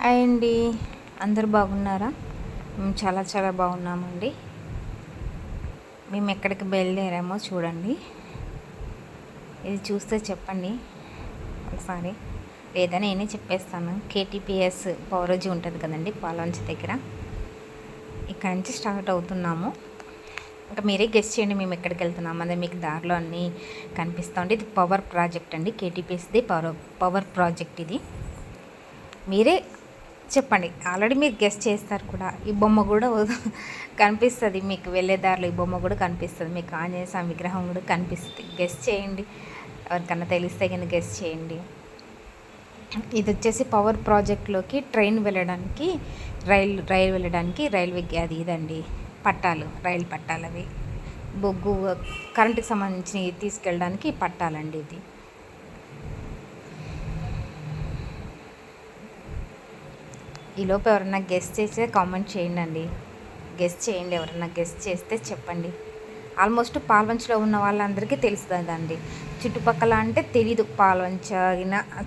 Hi అండి. అందరు బాగున్నారా? మేము చాలా చాలా బాగున్నామండి. మేము ఎక్కడికి బయలుదేరామో చూడండి. ఇది చూస్తే చెప్పండి. ఒకసారి. లేదా నేనే చెప్పేస్తాను. కేటీపీఎస్ పౌరోజీ ఉంటుంది కదండి పాలంచి దగ్గర. ఇక్కడ నుంచి స్టార్ట్ అవుతున్నాము. ఇంకా మీరే గెస్ట్ చేయండి మేము ఎక్కడికి వెళ్తున్నాం అదే మీకు దారిలో అన్నీ కనిపిస్తూ ఉంటే ఇది పవర్ ప్రాజెక్ట్ అండి. కేటీపీఎస్ది పవర్ పవర్ ప్రాజెక్ట్ ఇది. మీరే చెప్పండి. ఆల్రెడీ మీరు గెస్ట్ చేస్తారు కూడా. ఈ బొమ్మ కూడా కనిపిస్తుంది. మీకు వెళ్ళే దారిలో ఈ బొమ్మ కూడా కనిపిస్తుంది. మీకు ఆంజనేయ స్వామి విగ్రహం కూడా కనిపిస్తుంది. గెస్ట్ చేయండి. ఎవరికన్నా తెలిస్తే కానీ గెస్ట్ చేయండి. ఇది వచ్చేసి పవర్ ప్రాజెక్ట్లోకి ట్రైన్ వెళ్ళడానికి రైల్ రైలు వెళ్ళడానికి రైల్వే అది ఇదండి. పట్టాలు రైలు పట్టాలు అవి బొగ్గు కరెంటుకి సంబంధించినవి తీసుకెళ్ళడానికి పట్టాలండి ఇది. ఈలోపు ఎవరన్నా గెస్ట్ చేస్తే కామెంట్ చేయండి అండి గెస్ట్ చేయండి ఎవరన్నా గెస్ట్ చేస్తే చెప్పండి. ఆల్మోస్ట్ పాల్వంచలో ఉన్న వాళ్ళందరికీ తెలుస్తుందండి. చుట్టుపక్కల అంటే తెలీదు పాల్వంచ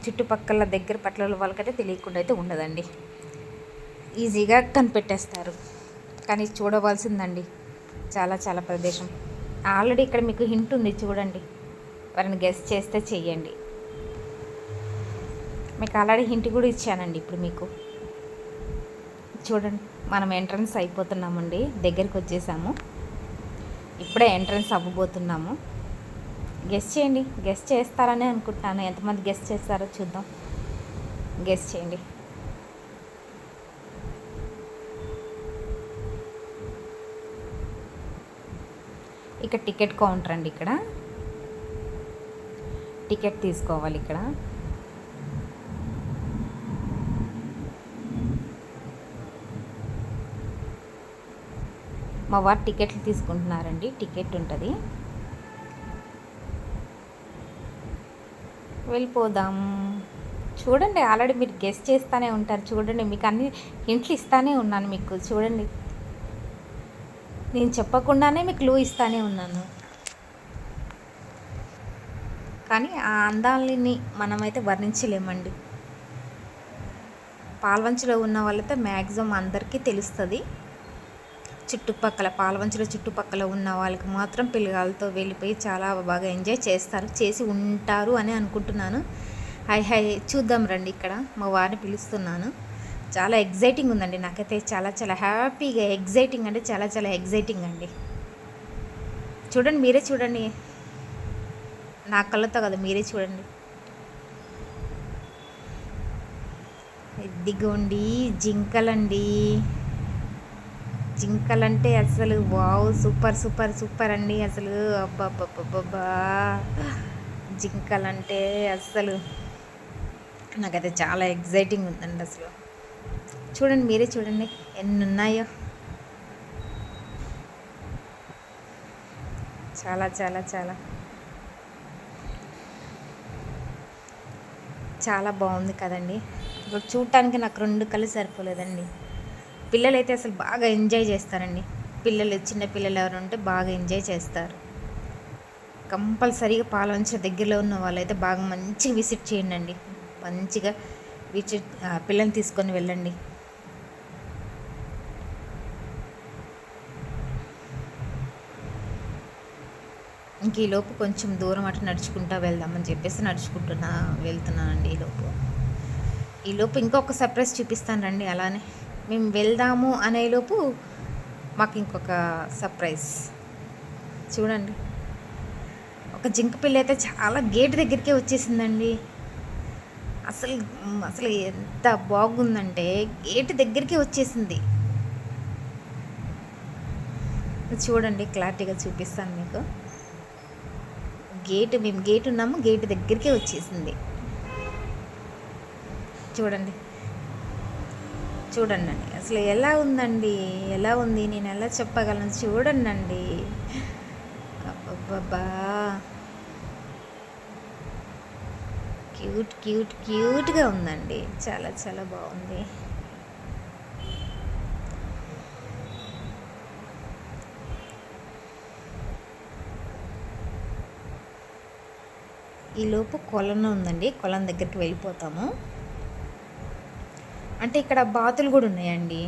చుట్టుపక్కల దగ్గర పట్ల వాళ్ళకైతే తెలియకుండా అయితే ఉండదండి. ఈజీగా కనిపెట్టేస్తారు. కానీ చూడవలసిందండి చాలా చాలా ప్రదేశం. ఆల్రెడీ ఇక్కడ మీకు హింట్ ఉంది చూడండి. వారిని గెస్ట్ చేస్తే చెయ్యండి. మీకు ఆల్రెడీ హింట్ కూడా ఇచ్చానండి ఇప్పుడు మీకు. చూడండి మనం ఎంట్రన్స్ అయిపోతున్నామండి దగ్గరికి వచ్చేసాము. ఇప్పుడే ఎంట్రన్స్ అవ్వబోతున్నాము. గెస్ట్ చేయండి గెస్ట్ చేస్తారని అనుకుంటున్నాను. ఎంతమంది గెస్ట్ చేస్తారో చూద్దాం. గెస్ట్ చేయండి. ఇక్కడ టికెట్ కౌంటర్ అండి ఇక్కడ. టికెట్ తీసుకోవాలి ఇక్కడ. మా వారు టికెట్లు తీసుకుంటున్నారండి. టికెట్ ఉంటుంది. వెళ్ళిపోదాం. చూడండి ఆల్రెడీ మీరు గెస్ట్ చేస్తూనే ఉంటారు. చూడండి మీకు అన్ని ఇంట్లు ఇస్తానే ఉన్నాను మీకు. చూడండి. నేను చెప్పకుండానే మీకు క్లూ ఇస్తానే ఉన్నాను. కానీ ఆ అందాలని మనమైతే వర్ణించలేమండి. పాల్వంచలో ఉన్న వాళ్ళైతే మ్యాక్సిమం అందరికీ తెలుస్తుంది. చుట్టుపక్కల పాలవంచుల చుట్టుపక్కల ఉన్న వాళ్ళకి మాత్రం పిల్లగాలతో వెళ్ళిపోయి చాలా బాగా ఎంజాయ్ చేస్తారు చేసి ఉంటారు అని అనుకుంటున్నాను. హై హై చూద్దాం రండి ఇక్కడ మా వారిని పిలుస్తున్నాను. చాలా ఎగ్జైటింగ్ ఉందండి నాకైతే చాలా చాలా హ్యాపీగా ఎగ్జైటింగ్ అంటే చాలా చాలా ఎగ్జైటింగ్ అండి. చూడండి మీరే చూడండి. నా కళ్ళతో కదా మీరే చూడండి. ఇదిగోండి జింకలండి. జింకలంటే అసలు వావ్ సూపర్ సూపర్ సూపర్ అండి. అసలు అబ్బాబ్బాబ్బా జింకలంటే అసలు నాకైతే చాలా ఎగ్జైటింగ్ ఉందండి అసలు. చూడండి మీరే చూడండి ఎన్ని ఉన్నాయో చాలా చాలా చాలా. చాలా బాగుంది కదండి. చూడటానికి నాకు రెండు కళ్ళు సరిపోలేదండి. పిల్లలు అయితే అసలు బాగా ఎంజాయ్ చేస్తారండి. పిల్లలు చిన్న పిల్లలు ఎవరు ఉంటే బాగా ఎంజాయ్ చేస్తారు. కంపల్సరీగా పాలవంచ దగ్గరలో ఉన్న వాళ్ళైతే బాగా మంచిగా విజిట్ చేయండి అండి. మంచిగా విజిట్ పిల్లల్ని తీసుకొని వెళ్ళండి. ఇంక ఈలోపు కొంచెం దూరం అటు నడుచుకుంటా వెళ్దామని చెప్పేసి నడుచుకుంటున్నా వెళ్తున్నానండి ఈలోపు ఈలోపు ఇంకొక సర్ప్రైజ్ చూపిస్తాను రండి అలానే. మేము వెళ్దాము అనేలోపు మాకు ఇంకొక సర్ప్రైజ్ చూడండి. ఒక జింక పిల్ల అయితే చాలా గేట్ దగ్గరికే వచ్చేసిందండి. అసలు అసలు ఎంత బాగుందంటే గేట్ దగ్గరికి వచ్చేసింది. చూడండి క్లారిటీగా చూపిస్తాను మీకు. గేట్ మేము గేట్ ఉన్నాము గేట్ దగ్గరికే వచ్చేసింది. చూడండి. చూడండి. అసలు ఎలా ఉందండి? ఎలా ఉంది? నేను ఎలా చెప్పగలను? చూడండి అబ్బబ్బా క్యూట్ క్యూట్ క్యూట్గా ఉందండి. చాలా చాలా బాగుంది. ఈలోపు కొలను ఉందండి. కొలం దగ్గరికి వెళ్ళిపోతాము. అంటే ఇక్కడ బాతులు కూడా ఉన్నాయండి.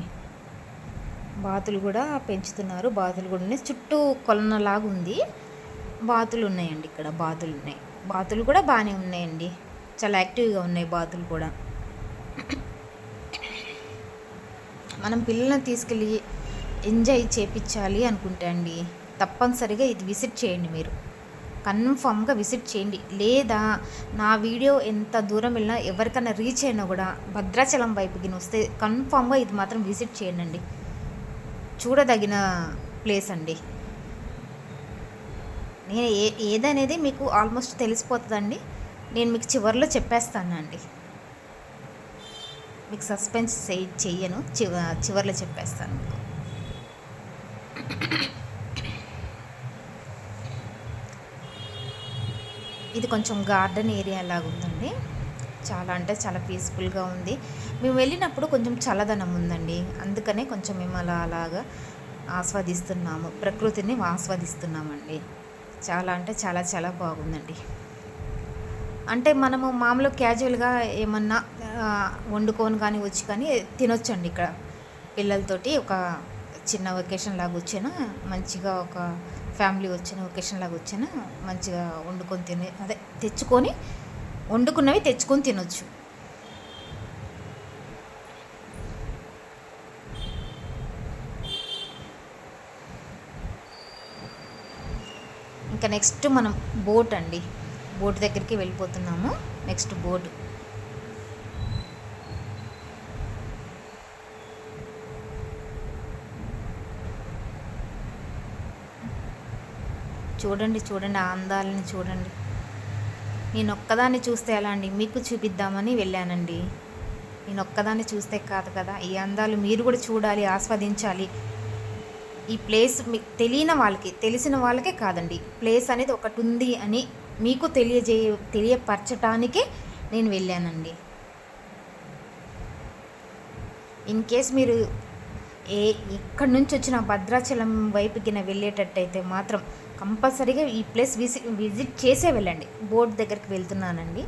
బాతులు కూడా పెంచుతున్నారు. బాతులు కూడా ఉన్నాయి. చుట్టూ కొలనలాగా ఉంది. బాతులు ఉన్నాయండి ఇక్కడ. బాతులు ఉన్నాయి. బాతులు కూడా బాగానే ఉన్నాయండి. చాలా యాక్టివ్గా ఉన్నాయి బాతులు కూడా. మనం పిల్లల్ని తీసుకెళ్ళి ఎంజాయ్ చేపించాలి అనుకుంటే అండి తప్పనిసరిగా ఇది విజిట్ చేయండి మీరు. కన్ఫామ్గా విజిట్ చేయండి. లేదా నా వీడియో ఎంత దూరం వెళ్ళినా ఎవరికైనా రీచ్ అయినా కూడా భద్రాచలం వైపుకి వస్తే కన్ఫామ్గా ఇది మాత్రం విజిట్ చేయండి చూడదగిన ప్లేస్ అండి. నేను ఏ ఏదనేది మీకు ఆల్మోస్ట్ తెలిసిపోతుందండి. నేను మీకు చివరిలో చెప్పేస్తానండి. మీకు సస్పెన్స్ చెయ్యను. చివ చివరిలో చెప్పేస్తాను మీకు. ఇది కొంచెం గార్డెన్ ఏరియా లాగా ఉందండి. చాలా అంటే చాలా పీస్ఫుల్గా ఉంది. మేము వెళ్ళినప్పుడు కొంచెం చల్లదనం ఉందండి. అందుకనే కొంచెం మేము అలా అలాగా ఆస్వాదిస్తున్నాము. ప్రకృతిని ఆస్వాదిస్తున్నామండి. చాలా అంటే చాలా చాలా బాగుందండి. అంటే మనము మామూలు క్యాజువల్గా ఏమన్నా వండుకొని కానీ వచ్చి కానీ తినొచ్చండి ఇక్కడ. పిల్లలతోటి ఒక చిన్న వెకేషన్ లాగా వచ్చినా మంచిగా ఒక ఫ్యామిలీ వచ్చిన ఒకేషన్ లాగా వచ్చిన మంచిగా వండుకొని తిని అదే తెచ్చుకొని వండుకున్నవి తెచ్చుకొని తినొచ్చు. ఇంకా నెక్స్ట్ మనం బోట్ అండి. బోట్ దగ్గరికి వెళ్ళిపోతున్నాము. Next boat. చూడండి చూడండి ఆ అందాలని చూడండి. నేను ఒక్కదాన్ని చూస్తే ఎలా అండి? మీకు చూపిద్దామని వెళ్ళానండి. నేను ఒక్కదాన్ని చూస్తే కాదు కదా? ఈ అందాలు మీరు కూడా చూడాలి ఆస్వాదించాలి. ఈ ప్లేస్ మీకు తెలియని వాళ్ళకి తెలిసిన వాళ్ళకే కాదండి. ప్లేస్ అనేది ఒకటి ఉంది అని మీకు తెలియజే తెలియపరచటానికే నేను వెళ్ళానండి. ఇన్ కేస్ మీరు ఏ ఎక్కడి నుంచి వచ్చిన భద్రాచలం వైపుకిన వెళ్ళేటట్టయితే మాత్రం కంపల్సరీగా ఈ ప్లేస్ విజిట్ విజిట్ చేసే వెళ్ళండి. బోర్డు దగ్గరికి వెళ్తున్నానండి.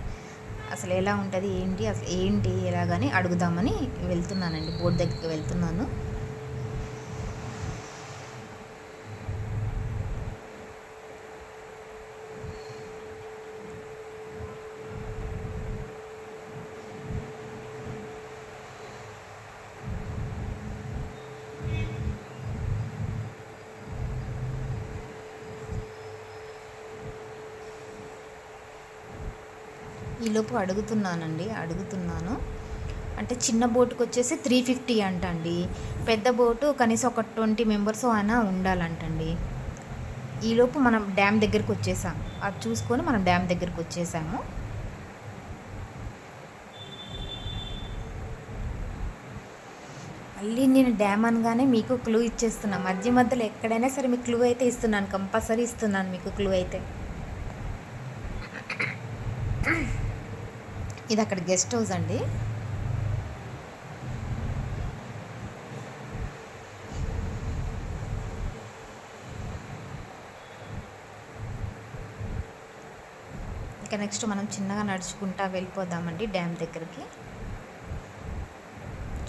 అసలు ఎలా ఉంటుంది ఏంటి అసలు ఏంటి ఎలాగని అడుగుదామని వెళ్తున్నానండి. బోర్డు దగ్గరికి వెళ్తున్నాను. ఈలోపు అడుగుతున్నానండి అడుగుతున్నాను. అంటే చిన్న బోటుకు వచ్చేసి త్రీ ఫిఫ్టీ అంటండి. పెద్ద బోటు కనీసం ఒక ట్వంటీ మెంబర్స్ అయినా ఉండాలంటండి. ఈలోపు మనం డ్యామ్ దగ్గరికి వచ్చేసాం. అది చూసుకొని మనం డ్యామ్ దగ్గరికి వచ్చేసాము. మళ్ళీ నేను డ్యామ్ అనగానే మీకు క్లూ ఇచ్చేస్తున్నా. మధ్య మధ్యలో ఎక్కడైనా సరే మీకు క్లూ అయితే ఇస్తున్నాను. కంపల్సరీ ఇస్తున్నాను మీకు క్లూ అయితే. ఇది అక్కడ గెస్ట్ హౌస్ అండి. ఇక నెక్స్ట్ మనం చిన్నగా నడుచుకుంటా వెళ్ళిపోదామండి డ్యామ్ దగ్గరికి.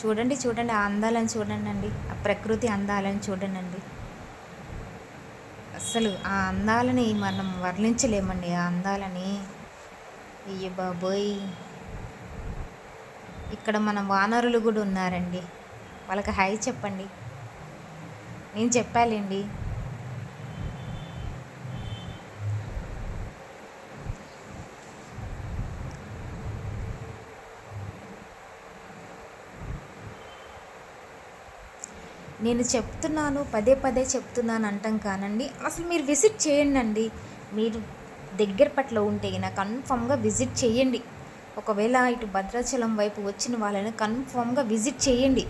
చూడండి చూడండి ఆ అందాలను చూడండి అండి ఆ ప్రకృతి అందాలను చూడండి అండి అసలు ఆ అందాలని మనం వర్ణించలేమండి ఆ అందాలని. అయ్యో బాబోయ్. ఇక్కడ మన వానరులు కూడా ఉన్నారండి. వాళ్ళకి హాయ్ చెప్పండి. నేను చెప్పాలండి. నేను చెప్తున్నాను పదే పదే చెప్తున్నాను అంటాం కానండి. అసలు మీరు విజిట్ చేయండి అండి మీరు దగ్గర పట్ల ఉంటే నాకు కన్ఫామ్గా విజిట్ చేయండి. ఒకవేళ ఇటు భద్రాచలం వైపు వచ్చిన వాళ్ళని కన్ఫామ్గా విజిట్ చేయండి.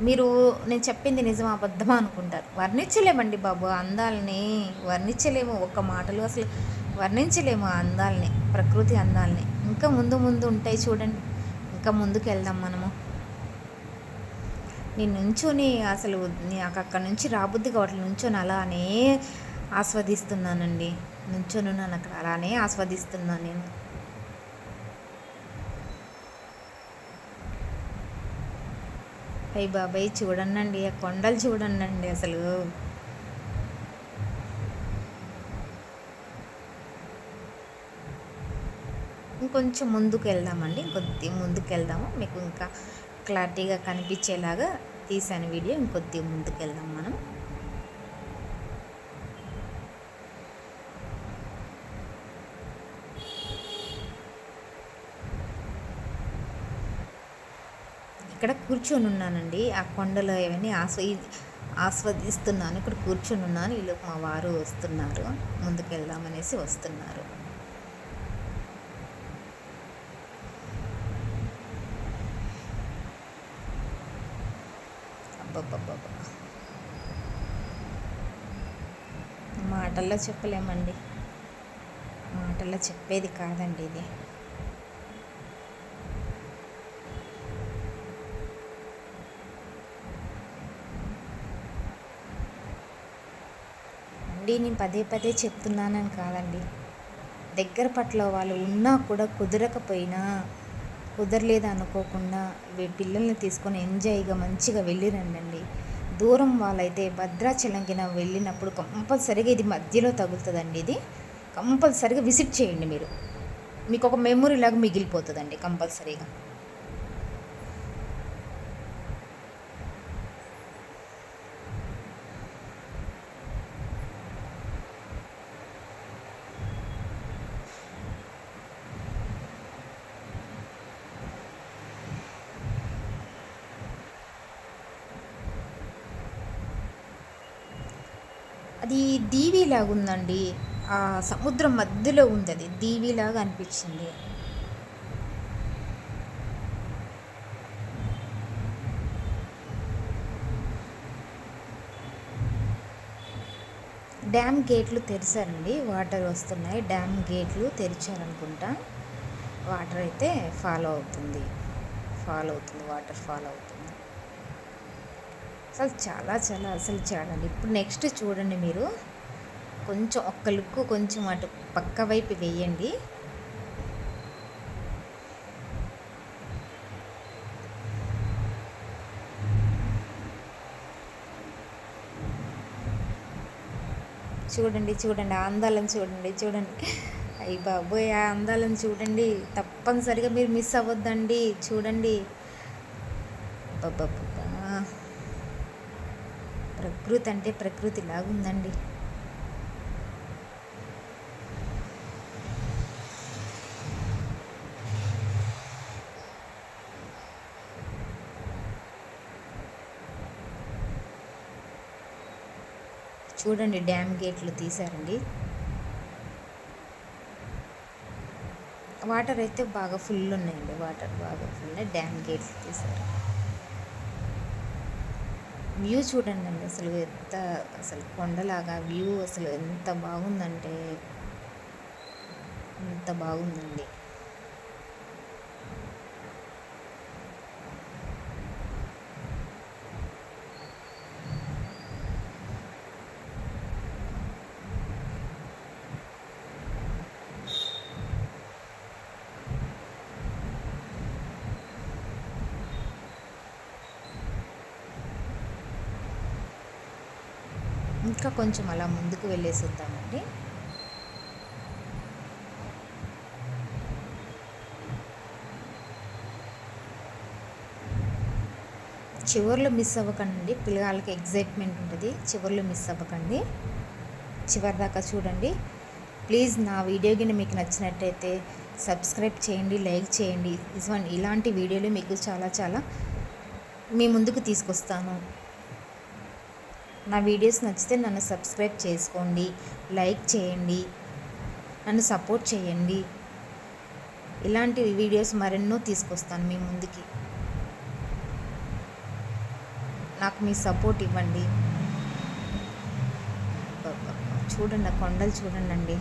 మీరు నేను చెప్పింది నిజం అబద్ధమా అనుకుంటారు. వర్ణించలేమండి బాబు అందాలని. వర్ణించలేము ఒక మాటలు అసలు వర్ణించలేము అందాలని ప్రకృతి అందాలని. ఇంకా ముందు ముందు ఉంటాయి చూడండి. ఇంకా ముందుకు వెళ్దాం మనము. నేను నుంచొని అసలు నాకు అక్కడ నుంచి రాబుద్ది కాబట్టి నుంచొని అలానే ఆస్వాదిస్తున్నానండి. నుంచొని నన్ను అక్కడ అలానే ఆస్వాదిస్తున్నాను నేను. అయ్యి బాబాయ్ చూడండి ఆ కొండలు చూడండి అసలు. ఇంకొంచెం ముందుకు వెళ్దామండి ఇంకొద్ది ముందుకు వెళ్దాము మీకు ఇంకా క్లారిటీగా కనిపించేలాగా తీసాను వీడియో ఇంకొద్ది ముందుకు వెళ్దాం మనం. ఇక్కడ కూర్చొని ఉన్నానండి. ఆ కొండలో ఇవన్నీ ఆస్వ ఆస్వాదిస్తున్నాను. ఇక్కడ కూర్చొని ఉన్నాను. వీళ్ళు మా వారు వస్తున్నారు. ముందుకు వెళ్దామనేసి వస్తున్నారు. అబ్బబ్బబ్బబ్బా. మాటల్లో చెప్పలేమండి. మాటల్లో చెప్పేది కాదండి ఇది. అండి నేను పదే పదే చెప్తున్నానని కాదండి. దగ్గర పట్ల వాళ్ళు ఉన్నా కూడా కుదరకపోయినా కుదరలేదు అనుకోకుండా పిల్లల్ని తీసుకొని ఎంజాయ్గా మంచిగా వెళ్ళిరండి దూరం వాళ్ళైతే భద్రాచలంకిన వెళ్ళినప్పుడు కంపల్సరీగా ఇది మధ్యలో తగులుతుందండి ఇది. కంపల్సరీగా విజిట్ చేయండి మీరు. మీకు ఒక మెమొరీ లాగా మిగిలిపోతుందండి కంపల్సరీగా. అది దీవిలాగా ఉందండి ఆ సముద్రం మధ్యలో ఉంది అది దీవిలాగా అనిపించింది డ్యామ్ గేట్లు తెరిచారండి. వాటర్ వస్తున్నాయి. డ్యామ్ గేట్లు తెరిచారనుకుంటా. వాటర్ అయితే ఫాలో అవుతుంది. ఫాలో అవుతుంది. వాటర్ ఫాలో అవుతుంది. అసలు చాలా చాలా అసలు చూడండి ఇప్పుడు నెక్స్ట్ చూడండి మీరు. కొంచెం ఒక్క లుక్ కొంచెం అటు పక్క వైపు వేయండి. చూడండి చూడండి ఆ అందాలను చూడండి చూడండి. అయ్యి బాబోయ్ ఆ అందాలను చూడండి. తప్పనిసరిగా మీరు మిస్ అవ్వద్దండి. చూడండి. బాబా ప్రకృతి అంటే ప్రకృతి లాగుందండి. చూడండి డ్యామ్ గేట్లు తీశారండి. వాటర్ అయితే బాగా ఫుల్ ఉన్నాయండి. వాటర్ బాగా ఫుల్ డ్యామ్ గేట్లు తీశారు. వ్యూ చూడండి అండి అసలు ఎంత అసలు కొండలాగా వ్యూ అసలు ఎంత బాగుందంటే ఎంత బాగుందండి ఇంకా కొంచెం అలా ముందుకు వెళ్ళేసి వద్దామండి చివరిలో మిస్ అవ్వకండి. పిల్లగాళ్ళకి ఎగ్జైట్మెంట్ ఉంటుంది. చివరిలో మిస్ అవ్వకండి. చివరి దాకా చూడండి. ప్లీజ్ నా వీడియో కింద మీకు నచ్చినట్టయితే సబ్స్క్రైబ్ చేయండి లైక్ చేయండి. ఇలాంటి వీడియోలు మీకు చాలా చాలా మీ ముందుకు తీసుకొస్తాను. నా వీడియోస్ నచ్చితే నన్ను సబ్స్క్రైబ్ చేసుకోండి లైక్ చేయండి నన్ను సపోర్ట్ చేయండి. ఇలాంటి వీడియోస్ మరెన్నో తీసుకొస్తాను మీ ముందుకి. నాకు మీ సపోర్ట్ ఇవ్వండి. చూడండి కొండలు చూడండి అండి.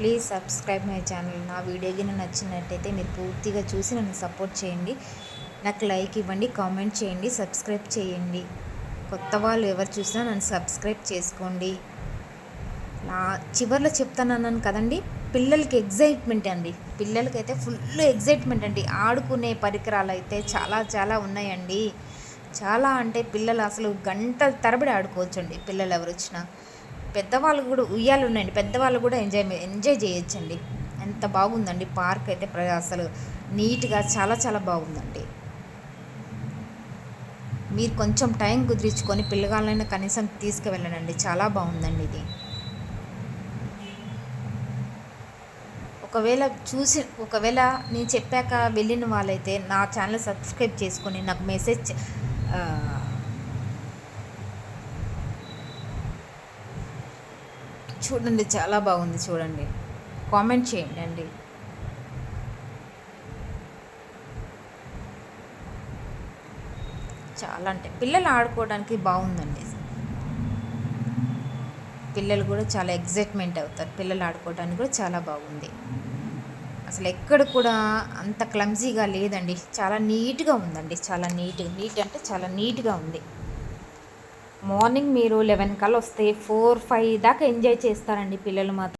Please subscribe my channel. నా వీడియో కింద నచ్చినట్టయితే మీరు పూర్తిగా చూసి నన్ను సపోర్ట్ చేయండి. నాకు లైక్ ఇవ్వండి కామెంట్ చేయండి సబ్స్క్రైబ్ చేయండి. కొత్త వాళ్ళు ఎవరు చూసినా నన్ను సబ్స్క్రైబ్ చేసుకోండి. నా చివరిలో చెప్తానన్నాను కదండి పిల్లలకి ఎగ్జైట్మెంట్ అండి. పిల్లలకైతే ఫుల్ ఎగ్జైట్మెంట్ అండి. ఆడుకునే పరికరాలు అయితే చాలా చాలా ఉన్నాయండి. చాలా అంటే పిల్లలు అసలు గంటల తరబడి ఆడుకోవచ్చండి. పిల్లలు ఎవరు వచ్చినా. పెద్దవాళ్ళు కూడా ఉయ్యాలు ఉన్నాయండి. పెద్దవాళ్ళు కూడా ఎంజాయ్ ఎంజాయ్ చేయొచ్చండి. ఎంత బాగుందండి. పార్క్ అయితే అసలు నీట్గా చాలా చాలా బాగుందండి. మీరు కొంచెం టైం కుదిరించుకొని పిల్లగాళ్ళైనా కనీసం తీసుకువెళ్ళనండి. చాలా బాగుందండి ఇది. ఒకవేళ చూసి ఒకవేళ నేను చెప్పాక వెళ్ళిన వాళ్ళైతే నా ఛానల్ సబ్స్క్రైబ్ చేసుకొని నాకు మెసేజ్ చే- ఆ, చూడండి చాలా బాగుంది చూడండి. కామెంట్ చేయండి అండి. చాలా అంటే పిల్లలు ఆడుకోవడానికి బాగుందండి. పిల్లలు కూడా చాలా ఎగ్జైట్మెంట్ అవుతారు. పిల్లలు ఆడుకోవడానికి కూడా చాలా బాగుంది. అసలు ఎక్కడ కూడా అంత క్లమ్జీగా లేదండి. చాలా నీట్గా ఉందండి. చాలా నీట్గా నీట్ అంటే చాలా నీట్గా ఉంది. మార్నింగ్ మీరు లెవెన్ కల్లా వస్తే ఫోర్ ఫైవ్ దాకా ఎంజాయ్ చేస్తారండి పిల్లలు మాత్రం.